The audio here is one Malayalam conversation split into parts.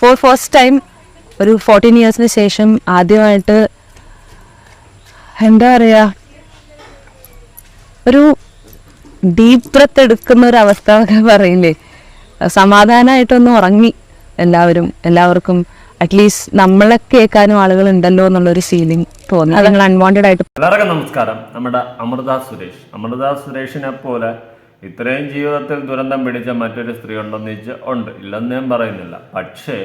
ഫോർ ഫസ്റ്റ് ടൈം ഒരു ഫോർട്ടീൻ ഇയേഴ്സിന് ശേഷം ആദ്യമായിട്ട് എന്താ പറയുക ഒരു ഡീപ് ബ്രത്ത് എടുക്കുന്ന ഒരു അവസ്ഥ എന്നൊക്കെ പറയില്ലേ? സമാധാനമായിട്ടൊന്ന് ഉറങ്ങി എല്ലാവരും എല്ലാവർക്കും അറ്റ്ലീസ്റ്റ് നമ്മളെ കേൾക്കാനും ആളുകൾ ഉണ്ടല്ലോ എന്നുള്ളൊരു ഫീലിംഗ് തോന്നി. നിങ്ങൾ അൺവാണ്ടഡ് ആയിട്ട് എല്ലാവർക്കും നമസ്കാരം. നമ്മുടെ അമൃത സുരേഷ്. അമൃത സുരേഷിനെ പോലെ ഇത്രയും ജീവിതത്തിൽ ദുരന്തം പിടിച്ച മറ്റൊരു സ്ത്രീ ഉണ്ടെന്ന് ചോദിച്ചാൽ ഉണ്ട്. ഇല്ലെന്ന് ഞാൻ പറയുന്നില്ല. പക്ഷേ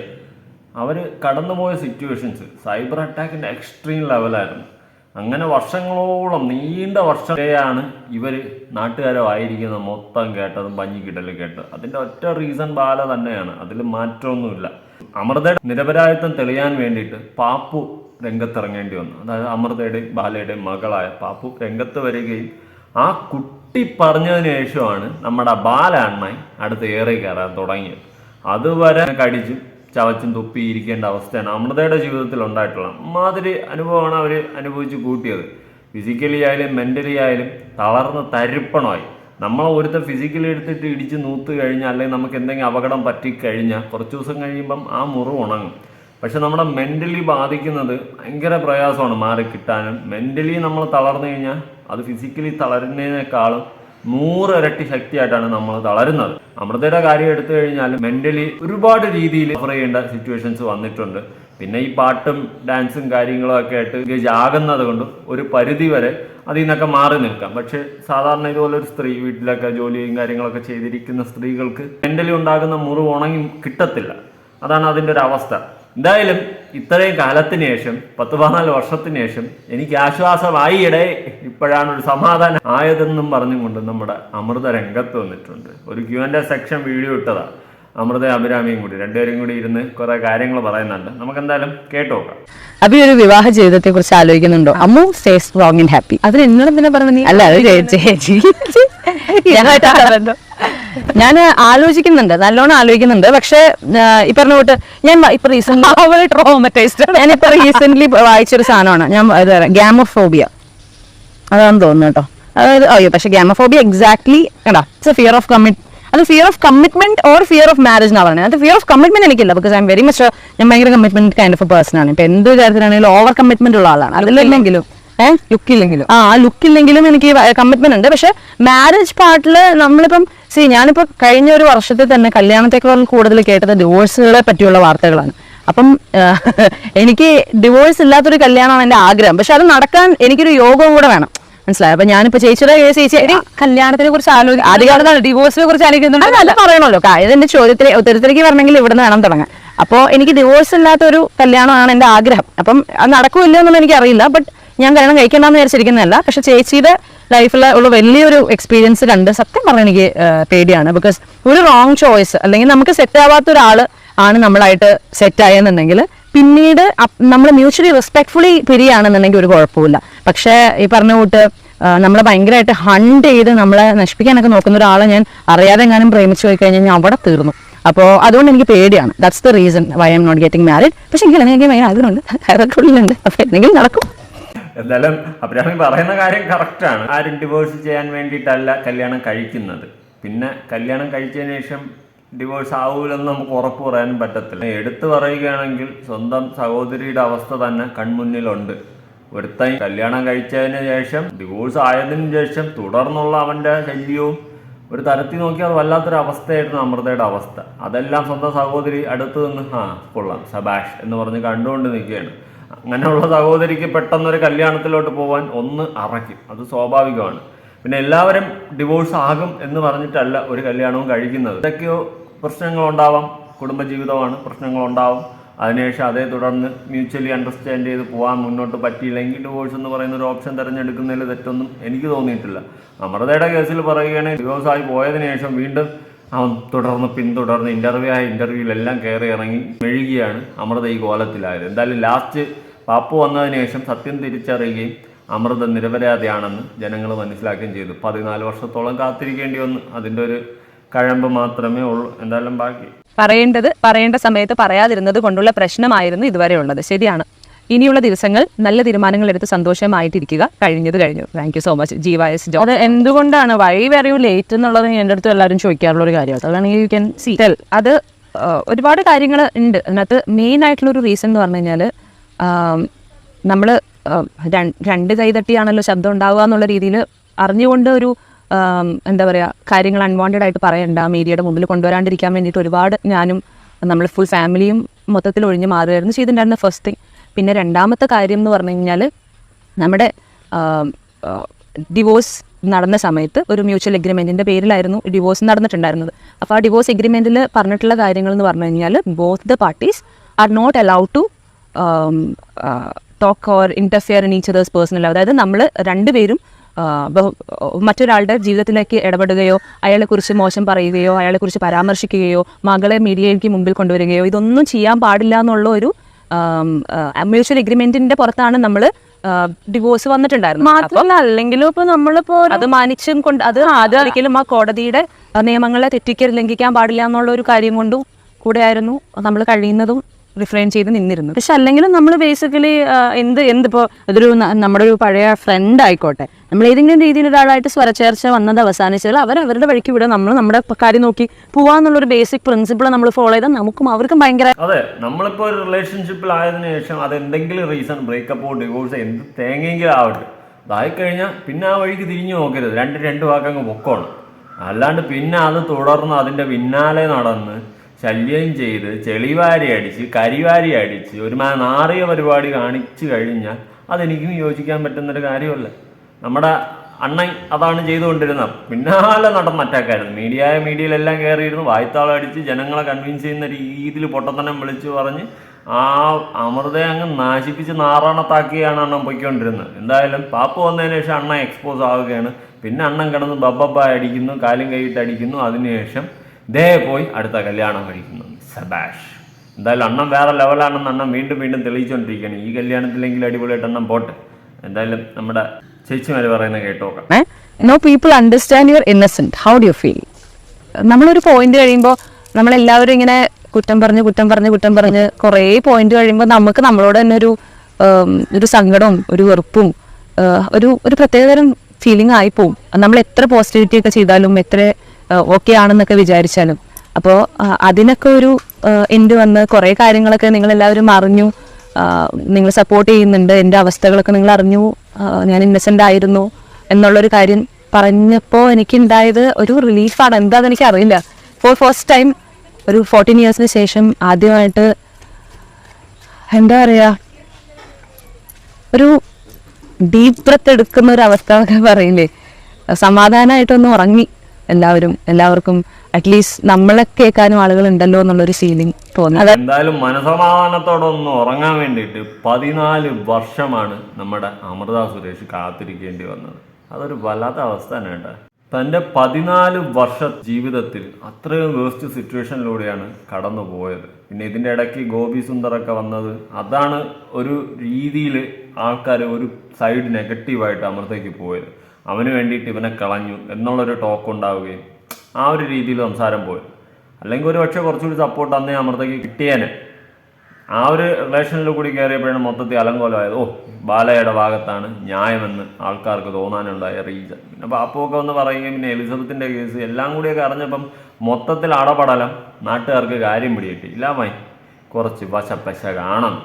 അവർ കടന്നുപോയ സിറ്റുവേഷൻസ് സൈബർ അറ്റാക്കിന്റെ എക്സ്ട്രീം ലെവലായിരുന്നു അങ്ങനെ വർഷങ്ങളോളം നീണ്ട വർഷത്തെയാണ് ഇവർ നാട്ടുകാരോ ആയിരിക്കുന്ന മൊത്തം കേട്ടതും പഞ്ഞിക്കിട്ടലും കേട്ടത്. അതിന്റെ ഒറ്റ റീസൺ ബാല തന്നെയാണ്. അതിൽ മാറ്റമൊന്നുമില്ല. അമൃതയുടെ നിരപരാധിത്വം തെളിയാൻ വേണ്ടിയിട്ട് പാപ്പു രംഗത്തിറങ്ങേണ്ടി വന്നു. അതായത് അമൃതയുടെയും ബാലയുടെയും മകളായ പാപ്പു രംഗത്ത് വരികയും ആ കുട്ടി പറഞ്ഞതിന് ശേഷമാണ് നമ്മുടെ ബാല അണ്ണായി അടുത്ത് ഏറി കയറാൻ തുടങ്ങിയത്. അതുവരെ കടിച്ചും ചവച്ചും തുപ്പി ഇരിക്കേണ്ട അവസ്ഥയാണ് അമൃതയുടെ ജീവിതത്തിൽ ഉണ്ടായിട്ടുള്ള മാതിരി അനുഭവമാണ് അവർ അനുഭവിച്ച് കൂട്ടിയത്. ഫിസിക്കലി ആയാലും മെന്റലി ആയാലും തളർന്ന് തരിപ്പണമായി. നമ്മൾ ഒരുത്തൻ ഫിസിക്കലി എടുത്തിട്ട് ഇടിച്ച് നൂത്ത് കഴിഞ്ഞാൽ അല്ലെങ്കിൽ നമുക്ക് എന്തെങ്കിലും അപകടം പറ്റിക്കഴിഞ്ഞാൽ കുറച്ച് ദിവസം കഴിയുമ്പം ആ മുറിവ് ഉണങ്ങും. പക്ഷെ നമ്മുടെ മെന്റലി ബാധിക്കുന്നത് ഭയങ്കര പ്രയാസമാണ് മാറി കിട്ടാനും. മെന്റലി നമ്മൾ തളർന്നു കഴിഞ്ഞാൽ അത് ഫിസിക്കലി തളരുന്നതിനേക്കാളും നൂറിരട്ടി ശക്തിയായിട്ടാണ് നമ്മൾ തളരുന്നത്. അമൃതയുടെ കാര്യം എടുത്തു കഴിഞ്ഞാൽ മെന്റലി ഒരുപാട് രീതിയിൽ സഫർ ചെയ്യേണ്ട സിറ്റുവേഷൻസ് വന്നിട്ടുണ്ട്. പിന്നെ ഈ പാട്ടും ഡാൻസും കാര്യങ്ങളും ഒക്കെ ആയിട്ട് ആകുന്നത് കൊണ്ട് ഒരു പരിധി വരെ അതിൽ നിന്നൊക്കെ മാറി നിൽക്കാം. പക്ഷെ സാധാരണ ഇതുപോലെ ഒരു സ്ത്രീ വീട്ടിലൊക്കെ ജോലിയും കാര്യങ്ങളൊക്കെ ചെയ്തിരിക്കുന്ന സ്ത്രീകൾക്ക് മെന്റലി ഉണ്ടാകുന്ന മുറിവ് ഉണങ്ങി കിട്ടത്തില്ല. അതാണ് അതിന്റെ ഒരു അവസ്ഥ. എന്തായാലും ഇത്രയും കാലത്തിന് ശേഷം പത്ത് പതിനാല് വർഷത്തിന് ശേഷം എനിക്ക് ആശ്വാസമായി ഇടേ ഇപ്പോഴാണ് ഒരു സമാധാനം ആയതെന്നും പറഞ്ഞുകൊണ്ട് നമ്മുടെ അമൃത രംഗത്ത് വന്നിട്ടുണ്ട്. ഒരു ക്യു എന്റെ സെക്ഷൻ വീഡിയോ ഇട്ടതാ. അമൃത അഭിരാമിയും കൂടി രണ്ടുപേരും കൂടി ഇരുന്ന് കുറെ കാര്യങ്ങൾ പറയുന്നുണ്ട്. നമുക്ക് എന്തായാലും കേട്ടു നോക്കാം. അഭി ഒരു വിവാഹ ജീവിതത്തെ കുറിച്ച് ആലോചിക്കുന്നുണ്ടോ? Ammu stay strong and happy അതിന് എന്നോട് തന്നെ പറഞ്ഞു നീ അല്ല അത് ചേച്ചി ഞാൻ ആലോചിക്കുന്നുണ്ട്. നല്ലോണം ആലോചിക്കുന്നുണ്ട്. പക്ഷെ ഈ പറഞ്ഞ കൂട്ട് ഞാൻ ഇപ്പൊ റീസെന്റ് ഞാൻ ട്രോമറ്റൈസ്ഡ് ഞാനിപ്പോ റീസെന്റ് വായിച്ചൊരു സാധനമാണ്. ഞാൻ ഗ്യാമോഫോബിയ അതാണെന്ന് തോന്നുന്നു കേട്ടോ. അതായത് അയ്യോ പക്ഷെ ഗ്യാമഫോബിയ എക്സാക്ട്ലി കണ്ടാ? It's a fear of commit അത് fear of commitment or fear of marriage എന്നാണ് പറയുന്നത്. അത് ഫിയർ ഓഫ് കമ്മിറ്റ്മെന്റ് എനിക്കില്ല because I'm very much ഞാൻ ഭയങ്കര കമ്മിറ്റ്മെന്റ് കൈൻഡ് ഓഫ് പേഴ്സൺ ആണ്. ഇപ്പൊ എന്ത് കാര്യത്തിലാണെങ്കിലും ഓവർ കമ്മിറ്റ്മെന്റ് ഉള്ള ആളാണ്. അതിലെങ്കിലും ഏഹ് ലുക്കില്ലെങ്കിലും ആ ലുക്ക് ഇല്ലെങ്കിലും എനിക്ക് കമ്മിറ്റ്മെന്റ് ഉണ്ട്. പക്ഷെ മാരേജ് പാർട്ടിൽ നമ്മളിപ്പം സി ഞാനിപ്പോ കഴിഞ്ഞ ഒരു വർഷത്തിൽ തന്നെ കല്യാണത്തെക്കാൾ കൂടുതൽ കേട്ടത് ഡിവോഴ്സുകളെ പറ്റിയുള്ള വാർത്തകളാണ്. അപ്പം എനിക്ക് ഡിവോഴ്സ് ഇല്ലാത്തൊരു കല്യാണമാണ് എന്റെ ആഗ്രഹം. പക്ഷെ അത് നടക്കാൻ എനിക്കൊരു യോഗവും കൂടെ വേണം. മനസ്സിലായി. അപ്പൊ ഞാനിപ്പോ ചേച്ചിയുടെ കേസ് ചേച്ചി കല്യാണത്തിനെ കുറിച്ച് ആലോചിക്കും ആദ്യകാലത്താണ് ഡിവോഴ്സിനെ കുറിച്ച് ആലോചിക്കുന്നുണ്ട്. പറയണല്ലോ കാര്യം എന്റെ ചോദ്യത്തിൽ ഉത്തരത്തിലേക്ക് പറഞ്ഞെങ്കിൽ ഇവിടെ നിന്ന് വേണം തുടങ്ങാൻ. അപ്പോൾ എനിക്ക് ഡിവോഴ്സ് ഇല്ലാത്ത ഒരു കല്യാണമാണ് എന്റെ ആഗ്രഹം. അപ്പം അത് നടക്കില്ല എന്നൊന്നും എനിക്ക് അറിയില്ല ബട്ട് ഞാൻ കല്യാണം കഴിക്കണ്ടെന്ന് വിചാരിച്ചിരിക്കുന്നതല്ല. പക്ഷെ ചേച്ചിയുടെ ലൈഫിൽ ഉള്ള വലിയൊരു എക്സ്പീരിയൻസ് കണ്ട് സത്യം പറഞ്ഞാൽ എനിക്ക് പേടിയാണ്. ബിക്കോസ് ഒരു റോങ് ചോയ്സ് അല്ലെങ്കിൽ നമുക്ക് സെറ്റ് ആവാത്ത ഒരാൾ ആണ് നമ്മളായിട്ട് സെറ്റ് ആയെന്നുണ്ടെങ്കിൽ പിന്നീട് നമ്മൾ മ്യൂച്വലി റെസ്പെക്ട്ഫുള്ളി പിരിയാണെന്നുണ്ടെങ്കിൽ ഒരു കുഴപ്പമില്ല പക്ഷേ ഈ പറഞ്ഞ കൂട്ട് നമ്മളെ ഭയങ്കരമായിട്ട് ഹണ്ട് ചെയ്ത് നമ്മളെ നശിപ്പിക്കാനൊക്കെ നോക്കുന്ന ഒരാളെ ഞാൻ അറിയാതെ എങ്ങാനും പ്രേമിച്ചു പോയി കഴിഞ്ഞാൽ ഞാൻ അവിടെ തീർന്നു. അപ്പോൾ അതുകൊണ്ട് എനിക്ക് പേടിയാണ്. That's the reason why am not getting married പക്ഷെ എനിക്ക് അല്ലെങ്കിൽ ഭയങ്കര ആഗ്രഹമുണ്ട്. അതൊക്കെ ഉള്ളിലുണ്ട്. അപ്പോൾ എന്തെങ്കിലും നടക്കും. എന്തായാലും അബ്രാഹിം പറയുന്ന കാര്യം കറക്റ്റാണ് ആരും ഡിവോഴ്സ് ചെയ്യാൻ വേണ്ടിയിട്ടല്ല കല്യാണം കഴിക്കുന്നത്. പിന്നെ കല്യാണം കഴിച്ചതിന് ശേഷം ഡിവോഴ്സ് ആവൂലെന്ന് നമുക്ക് ഉറപ്പ് പറയാനും പറ്റത്തില്ല. എടുത്തു പറയുകയാണെങ്കിൽ സ്വന്തം സഹോദരിയുടെ അവസ്ഥ തന്നെ കൺമുന്നിലുണ്ട്. ഒരുത്തൻ കല്യാണം കഴിച്ചതിന് ശേഷം ഡിവോഴ്സ് ആയതിനു ശേഷം തുടർന്നുള്ള അവന്റെ ശല്യവും ഒരു തരത്തിൽ നോക്കിയാൽ വല്ലാത്തൊരു അവസ്ഥയായിരുന്നു അമൃതയുടെ അവസ്ഥ. അതെല്ലാം സ്വന്തം സഹോദരി അടുത്ത് നിന്ന് ആ കൊള്ളാം സബാഷ് എന്ന് പറഞ്ഞ് കണ്ടുകൊണ്ട് നിൽക്കുകയാണ്. അങ്ങനെയുള്ള സഹോദരിക്ക് പെട്ടെന്നൊരു കല്യാണത്തിലോട്ട് പോകാൻ ഒന്ന് അറയ്ക്കും. അത് സ്വാഭാവികമാണ്. പിന്നെ എല്ലാവരും ഡിവോഴ്സ് ആകും എന്ന് പറഞ്ഞിട്ടല്ല ഒരു കല്യാണവും കഴിക്കുന്നത്. ഇതൊക്കെയോ പ്രശ്നങ്ങളുണ്ടാവാം കുടുംബജീവിതമാണ് പ്രശ്നങ്ങളുണ്ടാവും. അതിനുശേഷം അതേ തുടർന്ന് മ്യൂച്വലി അണ്ടർസ്റ്റാൻഡ് ചെയ്ത് പോകാൻ മുന്നോട്ട് പറ്റിയില്ലെങ്കിൽ ഡിവോഴ്സ് എന്ന് പറയുന്ന ഒരു ഓപ്ഷൻ തിരഞ്ഞെടുക്കുന്നതിൽ തെറ്റൊന്നും എനിക്ക് തോന്നിയിട്ടില്ല. അമൃതയുടെ കേസിൽ പറയുകയാണെങ്കിൽ ഡിവോഴ്സ് ആയി പോയതിനു ശേഷം വീണ്ടും അവൻ തുടർന്ന് പിന്തുടർന്ന് ഇന്റർവ്യൂ ആയ ഇന്റർവ്യൂവിലെല്ലാം കയറി ഇറങ്ങി മെഴുകിയാണ് അമൃത ഈ കോലത്തിലായത്. എന്തായാലും ലാസ്റ്റ് പാപ്പു വന്നതിന് ശേഷം സത്യം തിരിച്ചറിയുകയും അമൃത നിരപരാധിയാണെന്ന് ജനങ്ങൾ മനസ്സിലാക്കുകയും ചെയ്തു. പതിനാല് വർഷത്തോളം കാത്തിരിക്കേണ്ടി വന്നു. അതിന്റെ ഒരു കഴമ്പ് മാത്രമേ ഉള്ളൂ. എന്തായാലും ബാക്കി. പറയേണ്ടത് പറയേണ്ട സമയത്ത് പറയാതിരുന്നത് കൊണ്ടുള്ള പ്രശ്നമായിരുന്നു ഇതുവരെ ഉള്ളത്. ശരിയാണ്. ഇനിയുള്ള ദിവസങ്ങൾ നല്ല തീരുമാനങ്ങൾ എടുത്ത് സന്തോഷമായിട്ടിരിക്കുക. കഴിഞ്ഞത് കഴിഞ്ഞു. Thank you so much Jeeva S Jo അത് എന്തുകൊണ്ടാണ്? വഴി വരയു ലേറ്റ് എന്നുള്ളത് എന്റെ അടുത്ത് എല്ലാവരും ചോദിക്കാറുള്ള ഒരു കാര്യമാണ്. അതാണെങ്കിൽ യു ക്യാൻ സീ ടെൽ അത് ഒരുപാട് കാര്യങ്ങൾ ഉണ്ട്. അതിനകത്ത് മെയിൻ ആയിട്ടുള്ള ഒരു റീസൺ എന്ന് പറഞ്ഞു കഴിഞ്ഞാൽ നമ്മൾ രണ്ട് കൈ തട്ടിയാണല്ലോ ശബ്ദം ഉണ്ടാവുക എന്നുള്ള രീതിയിൽ അറിഞ്ഞുകൊണ്ട് ഒരു എന്താ പറയുക കാര്യങ്ങൾ അൺവാണ്ടഡ് ആയിട്ട് പറയണ്ട. മീഡിയയുടെ മുമ്പിൽ കൊണ്ടുവരാണ്ടിരിക്കാൻ വേണ്ടിയിട്ട് ഒരുപാട് ഞാനും നമ്മൾ ഫുൾ ഫാമിലിയും മൊത്തത്തിൽ ഒഴിഞ്ഞു മാറുകയായിരുന്നു ചെയ്തിട്ടുണ്ടായിരുന്ന ഫസ്റ്റ് തിങ് പിന്നെ രണ്ടാമത്തെ കാര്യം എന്ന് പറഞ്ഞു കഴിഞ്ഞാൽ നമ്മുടെ ഡിവോഴ്സ് നടന്ന സമയത്ത് ഒരു മ്യൂച്വൽ എഗ്രിമെന്റിന്റെ പേരിലായിരുന്നു ഡിവോഴ്സ് നടന്നിട്ടുണ്ടായിരുന്നത്. അപ്പോൾ ആ ഡിവോഴ്സ് എഗ്രിമെന്റിൽ പറഞ്ഞിട്ടുള്ള കാര്യങ്ങൾ എന്ന് പറഞ്ഞു കഴിഞ്ഞാൽ both the parties are not allowed to talk or interfere in each other's personal അതായത് നമ്മൾ രണ്ടുപേരും മറ്റൊരാളുടെ ജീവിതത്തിലേക്ക് ഇടപെടുകയോ അയാളെക്കുറിച്ച് മോശം പറയുകയോ അയാളെക്കുറിച്ച് പരാമർശിക്കുകയോ മകളെ മീഡിയയിലേക്ക് മുമ്പിൽ കൊണ്ടുവരികയോ ഇതൊന്നും ചെയ്യാൻ പാടില്ല എന്നുള്ള ഒരു മ്യൂച്വൽ എഗ്രിമെന്റിന്റെ പുറത്താണ് നമ്മൾ ഡിവോഴ്സ് വന്നിട്ടുണ്ടായിരുന്നത്. മാത്രമല്ല അല്ലെങ്കിലും ഇപ്പൊ നമ്മളിപ്പോ അത് മാനിച്ചും കൊണ്ട് അത് ഒരിക്കലും ആ കോടതിയുടെ നിയമങ്ങളെ തെറ്റിക്കൽ ലംഘിക്കാൻ പാടില്ല എന്നുള്ള ഒരു കാര്യം കൊണ്ടും കൂടെയായിരുന്നു നമ്മൾ കഴിയുന്നതും റിഫ്രെയിൻ ചെയ്ത് നിന്നിരുന്നു പക്ഷെ അല്ലെങ്കിലും നമ്മൾ ബേസിക്കലി എന്ത് എന്തിപ്പോ അതൊരു നമ്മുടെ ഒരു പഴയ ഫ്രണ്ട് ആയിക്കോട്ടെ. നമ്മൾ ഏതെങ്കിലും രീതിയിൽ ഒരാളായിട്ട് സ്വരച്ചേർച്ച വന്നത് അവസാനിച്ചാൽ അവർ അവരുടെ വഴിക്ക് വിടുക. നമ്മൾ നമ്മുടെ കാര്യം നോക്കി പോവാന്നുള്ളൊരു ബേസിക് പ്രിൻസിപ്പിൾ നമ്മൾ ഫോളോ ചെയ്താൽ നമുക്കും അവർക്കും ഭയങ്കര അതെ നമ്മളിപ്പോ ഒരു റിലേഷൻഷിപ്പിൽ ആയതിനു ശേഷം അത് എന്തെങ്കിലും റീസൺ ബ്രേക്കപ്പോ ഡിവോഴ്സ് എന്ത് തേങ്ങെങ്കിലും ആവട്ടെ. അതായിക്കഴിഞ്ഞാൽ പിന്നെ ആ വഴിക്ക് തിരിഞ്ഞു നോക്കരുത്. രണ്ട് രണ്ട് വാക്കങ്ങ് പൊക്കോണം. അല്ലാണ്ട് പിന്നെ അത് തുടർന്ന് അതിന്റെ പിന്നാലെ നടന്ന് ശല്യം ചെയ്ത് ചെളിവാരി അടിച്ച് കരിവാരി അടിച്ച് ഒരു നാറിയ പരിപാടി കാണിച്ചു കഴിഞ്ഞാൽ അതെനിക്കും യോജിക്കാൻ പറ്റുന്നൊരു കാര്യമല്ല. നമ്മുടെ അണ്ണൻ അതാണ് ചെയ്തുകൊണ്ടിരുന്നത്. പിന്നാലെ നടന്ന അറ്റാക്കായിരുന്നു. മീഡിയ മീഡിയയിലെല്ലാം കയറിയിരുന്നു. വായ്ത്താളടിച്ച് ജനങ്ങളെ കൺവിൻസ് ചെയ്യുന്ന രീതിയിൽ പൊട്ടത്തനം വിളിച്ചു പറഞ്ഞ് ആ അമൃതയെ അങ്ങ് നാശിപ്പിച്ച് നാറാണത്താക്കിയാണ് അണ്ണൻ പൊയ്ക്കൊണ്ടിരുന്നത്. എന്തായാലും പാപ്പ് വന്നതിന് ശേഷം അണ്ണൻ എക്സ്പോസ് ആവുകയാണ്. പിന്നെ അണ്ണൻ കിടന്ന് ബബ്ബബ്ബ അടിക്കുന്നു കാലും കൈയിട്ട് അടിക്കുന്നു. അതിനുശേഷം ദേ പോയി അടുത്ത കല്യാണം കഴിക്കുന്നു. സബാഷ്. എന്തായാലും അണ്ണം വേറെ ലെവലാണെന്ന് അണ്ണം വീണ്ടും വീണ്ടും തെളിയിച്ചുകൊണ്ടിരിക്കുകയാണ് ഈ കല്യാണത്തിലെങ്കിലും അടിപൊളിയായിട്ട് അണ്ണം പോട്ടെ. എന്തായാലും നമ്മുടെ ചേച്ചിമാര് പറയുന്ന കേട്ടോക്കാം. No people understand your innocent how do you feel നമ്മളൊരു പോയിന്റ് കഴിയുമ്പോൾ നമ്മളെല്ലാവരും ഇങ്ങനെ കുറ്റം പറഞ്ഞ് കുറ്റം പറഞ്ഞ് കുറ്റം പറഞ്ഞ് കുറേ പോയിന്റ് കഴിയുമ്പോൾ നമുക്ക് നമ്മളോട് തന്നെ ഒരു ഒരു സങ്കടവും ഒരു വെറുപ്പും ഒരു ഒരു പ്രത്യേകതരം ഫീലിംഗ് ആയി പോവും. നമ്മൾ എത്ര പോസിറ്റിവിറ്റി ഒക്കെ ചെയ്താലും എത്ര ഓക്കെ ആണെന്നൊക്കെ വിചാരിച്ചാലും. അപ്പോൾ അതിനൊക്കെ ഒരു എൻഡ് വന്ന് കുറേ കാര്യങ്ങളൊക്കെ നിങ്ങൾ എല്ലാവരും അറിഞ്ഞു നിങ്ങൾ സപ്പോർട്ട് ചെയ്യുന്നുണ്ട്. എന്റെ അവസ്ഥകളൊക്കെ നിങ്ങൾ അറിഞ്ഞു. ഞാൻ ഇന്നസെന്റ് ആയിരുന്നു എന്നുള്ളൊരു കാര്യം പറഞ്ഞപ്പോൾ എനിക്കുണ്ടായത് ഒരു റിലീഫാണ് എന്താണെന്ന് എനിക്ക് അറിയില്ല ഫോർ ഫസ്റ്റ് ടൈം ഒരു ഫോർട്ടീൻ ഇയേഴ്സിന് ശേഷം ആദ്യമായിട്ട് എന്താ പറയുക ഒരു ഡീപ് ബ്രത്ത് എടുക്കുന്ന ഒരു അവസ്ഥ എന്നൊക്കെ പറയില്ലേ. സമാധാനമായിട്ടൊന്ന് ഉറങ്ങി. എല്ലാവരും എല്ലാവർക്കും അറ്റ്ലീസ്റ്റ് നമ്മളെ കേൾക്കാനും ആളുകൾ ഉണ്ടല്ലോ എന്നുള്ളൊരു ഫീലിംഗ് തോന്നുന്നു എന്തായാലും മനസമാധാനത്തോടെ ഒന്ന് ഉറങ്ങാൻ വേണ്ടിയിട്ട് പതിനാല് വർഷമാണ് നമ്മുടെ അമൃത സുരേഷ് കാത്തിരിക്കേണ്ടി വന്നത്. അതൊരു വല്ലാത്ത അവസ്ഥ തന്നെ കേട്ടോ. പതിനാല് വർഷ ജീവിതത്തിൽ അത്രയും വേസ്റ്റ് സിറ്റുവേഷനിലൂടെയാണ് കടന്നു പോയത്. പിന്നെ ഇതിന്റെ ഇടയ്ക്ക് ഗോപി സുന്ദറൊക്കെ വന്നത്. അതാണ് ഒരു രീതിയിൽ ആൾക്കാർ ഒരു സൈഡ് നെഗറ്റീവായിട്ട് അമൃതയ്ക്ക് പോയത്. അവന് വേണ്ടിയിട്ട് ഇവനെ കളഞ്ഞു എന്നുള്ളൊരു ടോക്ക് ഉണ്ടാവുകയും ആ ഒരു രീതിയിൽ സംസാരം പോയി. അല്ലെങ്കിൽ ഒരു പക്ഷേ കുറച്ചുകൂടി സപ്പോർട്ട് അന്നേ അമൃതയ്ക്ക് കിട്ടിയേനെ. ആ ഒരു റിലേഷനിൽ കൂടി കയറിയപ്പോഴാണ് മൊത്തത്തിൽ അലങ്കോലമായത്. ഓ ബാലയുടെ ഭാഗത്താണ് ന്യായമെന്ന് ആൾക്കാർക്ക് തോന്നാനുണ്ടായ റീസൺ പിന്നെ പാപ്പൊക്കെ ഒന്ന് പറയുകയും പിന്നെ എലിസബത്തിന്റെ കേസ് എല്ലാം കൂടിയൊക്കെ അറിഞ്ഞപ്പം മൊത്തത്തിൽ അടപടലം നാട്ടുകാർക്ക് കാര്യം പിടികിട്ടി. ഇല്ലാമായി കുറച്ച് പശ പശ കാണണം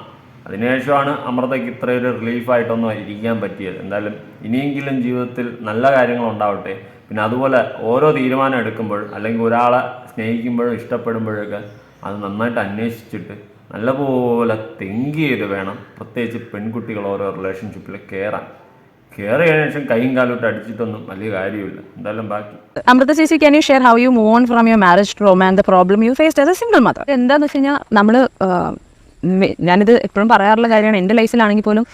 അതിനുശേഷമാണ് അമൃതയ്ക്ക് ഇത്രയൊരു റിലീഫായിട്ടൊന്നും ഇരിക്കാൻ പറ്റിയത്. എന്തായാലും ഇനിയെങ്കിലും ജീവിതത്തിൽ നല്ല കാര്യങ്ങൾ ഉണ്ടാവട്ടെ പിന്നെ അതുപോലെ ഓരോ തീരുമാനം എടുക്കുമ്പോൾ അല്ലെങ്കിൽ ഒരാളെ സ്നേഹിക്കുമ്പോഴും ഇഷ്ടപ്പെടുമ്പോഴൊക്കെ അത് നന്നായിട്ട് അന്വേഷിച്ചിട്ട് നല്ലപോലെ തിങ്ക് ചെയ്ത് വേണം പ്രത്യേകിച്ച് പെൺകുട്ടികൾ ഓരോ റിലേഷൻഷിപ്പിൽ കയറാൻ കയറിയതിനു ശേഷം കൈയും കാലോട്ട് അടിച്ചിട്ടൊന്നും വലിയ കാര്യമില്ല എന്തായാലും ബാക്കി. അമൃത ചേച്ചി can you share how you move on from your marriage trauma and the problem you faced as a single mother എന്താന്ന് വെച്ച് കഴിഞ്ഞാൽ നമ്മൾ ഞാനിത് എപ്പോഴും പറയാറുള്ള കാര്യമാണ്. എന്റെ ലൈഫിലാണെങ്കിൽ പോലും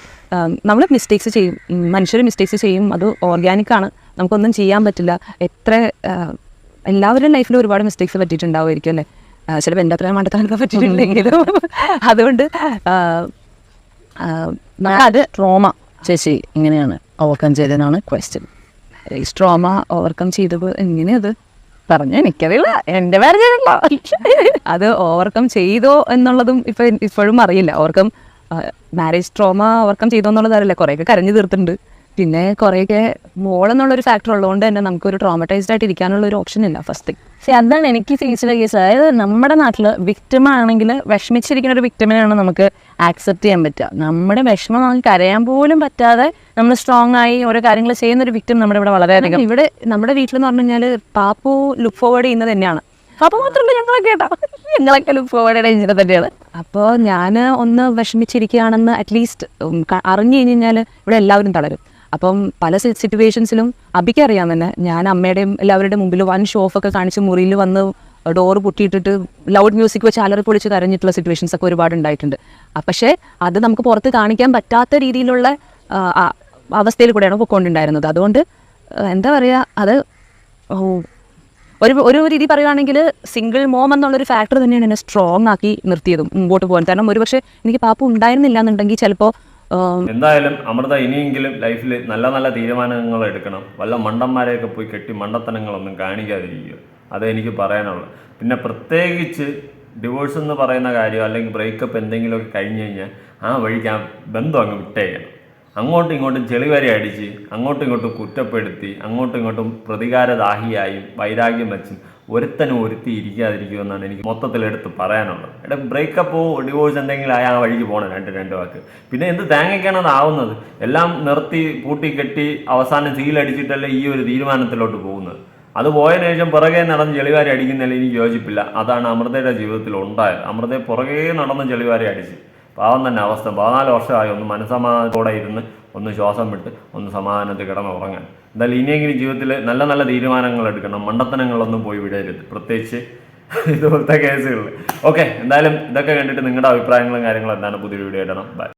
നമ്മൾ മിസ്റ്റേക്സ് ചെയ്യും. മനുഷ്യർ മിസ്റ്റേക്സ് ചെയ്യും. അത് ഓർഗാനിക്കാണ് നമുക്കൊന്നും ചെയ്യാൻ പറ്റില്ല. എത്ര എല്ലാവരുടെയും ലൈഫിൽ ഒരുപാട് മിസ്റ്റേക്സ് പറ്റിയിട്ടുണ്ടാവുമായിരിക്കും അല്ലേ? ചിലപ്പോൾ എന്റെ അത്രയും മണ്ടത്താനൊക്കെ പറ്റിയിട്ടുണ്ടെങ്കിലും. അതുകൊണ്ട് അത് ട്രോമ ചേച്ചി ഇങ്ങനെയാണ്. ഓവർകം ചെയ്തതെന്നാണ് ക്വസ്റ്റ്യൻ ട്രോമ ഓവർകം ചെയ്തപ്പോൾ എങ്ങനെയത്? പറഞ്ഞു. എനിക്കറിയില്ല. എന്റെ മാരേജ് അത് ഓവർകം ചെയ്തോ എന്നുള്ളതും ഇപ്പൊ ഇപ്പോഴും അറിയില്ല. ഓവർകം മാരേജ് ട്രോമ ഓവർകം ചെയ്തോ എന്നുള്ളതറിയില്ല. കുറേയൊക്കെ കരഞ്ഞു തീർത്തിട്ടുണ്ട്. പിന്നെ കുറേയൊക്കെ മോളെന്നുള്ളൊരു ഫാക്ടർ ഉള്ളതുകൊണ്ട് തന്നെ നമുക്ക് ഒരു ട്രോമറ്റൈസ്ഡ് ആയിട്ട് ഇരിക്കാനുള്ള ഒരു ഓപ്ഷൻ ഇല്ല ഫസ്റ്റ് സി അതാണ് എനിക്ക് ഫേസ് ചെയ്ത കേസ് അതായത് നമ്മുടെ നാട്ടിൽ വിക്ടിം ആണെങ്കിൽ വിഷമിച്ചിരിക്കുന്ന ഒരു വിക്ടിമിനാണ് നമുക്ക് ആക്സെപ്റ്റ് ചെയ്യാൻ പറ്റുക. നമ്മുടെ വിഷമം നമുക്ക് കരയാൻ പോലും പറ്റാതെ നമ്മൾ സ്ട്രോങ് ആയി ഓരോ കാര്യങ്ങൾ ചെയ്യുന്ന ഒരു വിക്ടിം നമ്മുടെ ഇവിടെ വളരെയധികം ഇവിടെ നമ്മുടെ വീട്ടിലെന്ന് പറഞ്ഞു കഴിഞ്ഞാൽ പാപ്പു ലുക്ക് ഫോർവേഡ് ചെയ്യുന്നത് തന്നെയാണ്. പാപ്പ മാത്രമല്ല ഞങ്ങളൊക്കെ കേട്ടോ. ഞങ്ങളൊക്കെ ലുക്ക് ഫോർവേഡ് ഇങ്ങനെ തന്നെയാണ്. അപ്പോൾ ഞാൻ ഒന്ന് വിഷമിച്ചിരിക്കുകയാണെന്ന് അറ്റ്ലീസ്റ്റ് അറിഞ്ഞു കഴിഞ്ഞ് കഴിഞ്ഞാൽ ഇവിടെ എല്ലാവരും തളരും. അപ്പം പല സിറ്റുവേഷൻസിലും അബിക്ക് അറിയാൻ തന്നെ. ഞാൻ അമ്മയുടെയും എല്ലാവരുടെ മുമ്പിൽ വൺ ഷോ ഓഫ് ഒക്കെ കാണിച്ച് മുറിയിൽ വന്ന് ഡോർ പൊട്ടിയിട്ടിട്ട് ലൗഡ് മ്യൂസിക് വെച്ച് അലറി പൊളിച്ച് കരഞ്ഞിട്ടുള്ള സിറ്റുവേഷൻസ് ഒക്കെ ഒരുപാട് ഉണ്ടായിട്ടുണ്ട്. പക്ഷേ അത് നമുക്ക് പുറത്ത് കാണിക്കാൻ പറ്റാത്ത രീതിയിലുള്ള അവസ്ഥയിൽ കൂടെയാണ് പൊയ്ക്കൊണ്ടിണ്ടായിരുന്നത് അതുകൊണ്ട് എന്താ പറയുക അത് ഒരു ഒരു രീതി പറയുകയാണെങ്കിൽ സിംഗിൾ മോം എന്നുള്ളൊരു ഫാക്ടർ തന്നെയാണ് എന്നെ സ്ട്രോങ് ആക്കി നിർത്തിയതും മുമ്പോട്ട് പോകാൻ. കാരണം ഒരുപക്ഷെ എനിക്ക് പാപ്പ ഉണ്ടായിരുന്നില്ല എന്നുണ്ടെങ്കിൽ ചിലപ്പോൾ എന്തായാലും അമൃത ഇനിയെങ്കിലും ലൈഫിൽ നല്ല നല്ല തീരുമാനങ്ങൾ എടുക്കണം. വല്ല മണ്ടന്മാരെയൊക്കെ പോയി കെട്ടി മണ്ടത്തനങ്ങളൊന്നും കാണിക്കാതിരിക്കുക. അതേ എനിക്ക് പറയാനുള്ളൂ പിന്നെ പ്രത്യേകിച്ച് ഡിവോഴ്സ് എന്ന് പറയുന്ന കാര്യം അല്ലെങ്കിൽ ബ്രേക്കപ്പ് എന്തെങ്കിലുമൊക്കെ കഴിഞ്ഞ് കഴിഞ്ഞാൽ ആ വഴിക്ക് ആ ബന്ധം അങ്ങ് വിട്ടേക്കണം. അങ്ങോട്ടും ഇങ്ങോട്ടും ചെളിവരെ അടിച്ച് അങ്ങോട്ടും ഇങ്ങോട്ടും കുറ്റപ്പെടുത്തി അങ്ങോട്ടും ഇങ്ങോട്ടും പ്രതികാരദാഹിയായും വൈരാഗ്യം വെച്ചും ഒരുത്തനും ഒരുത്തി ഇരിക്കാതിരിക്കുമെന്നാണ് എനിക്ക് മൊത്തത്തിൽ എടുത്ത് പറയാനുള്ളത്. എടാ ബ്രേക്കപ്പോ ഡിവോഴ്സ് എന്തെങ്കിലും ആയ ആ വഴിക്ക് പോകണം രണ്ട് രണ്ട് വാക്ക്. പിന്നെ എന്ത് തേങ്ങയ്ക്കാണ് അത് ആവുന്നത്? എല്ലാം നിർത്തി പൂട്ടി കെട്ടി അവസാനം സീലടിച്ചിട്ടല്ലേ ഈ ഒരു തീരുമാനത്തിലോട്ട് പോകുന്നത്? അത് പോയതിനു ശേഷം പുറകെ നടന്ന് ചെളിവാരി അടിക്കുന്നതിൽ എനിക്ക് യോജിപ്പില്ല. അതാണ് അമൃതയുടെ ജീവിതത്തിൽ ഉണ്ടായത്. അമൃതയെ പുറകെ നടന്ന് ചെളിവാരി അടിച്ച്. പാവം തന്നെ അവസ്ഥ. പതിനാല് വർഷമായി ഒന്ന് മനസ്സമാധാനത്തോടെ ഇരുന്ന് ഒന്ന് ശ്വാസം വിട്ട് ഒന്ന് സമാധാനത്തിൽ കിടന്ന് ഉറങ്ങാൻ എന്തായാലും ഇനിയെങ്കിലും ജീവിതത്തിൽ നല്ല നല്ല തീരുമാനങ്ങൾ എടുക്കണം. മണ്ടത്തനങ്ങളൊന്നും പോയി വിടരുത്. പ്രത്യേകിച്ച് ഇതുപോലത്തെ കേസുകളിൽ ഓക്കെ എന്തായാലും ഇതൊക്കെ കണ്ടിട്ട് നിങ്ങളുടെ അഭിപ്രായങ്ങളും കാര്യങ്ങളും എന്താണ്? പുതിയൊരു വീഡിയോ ഇടണം ബൈ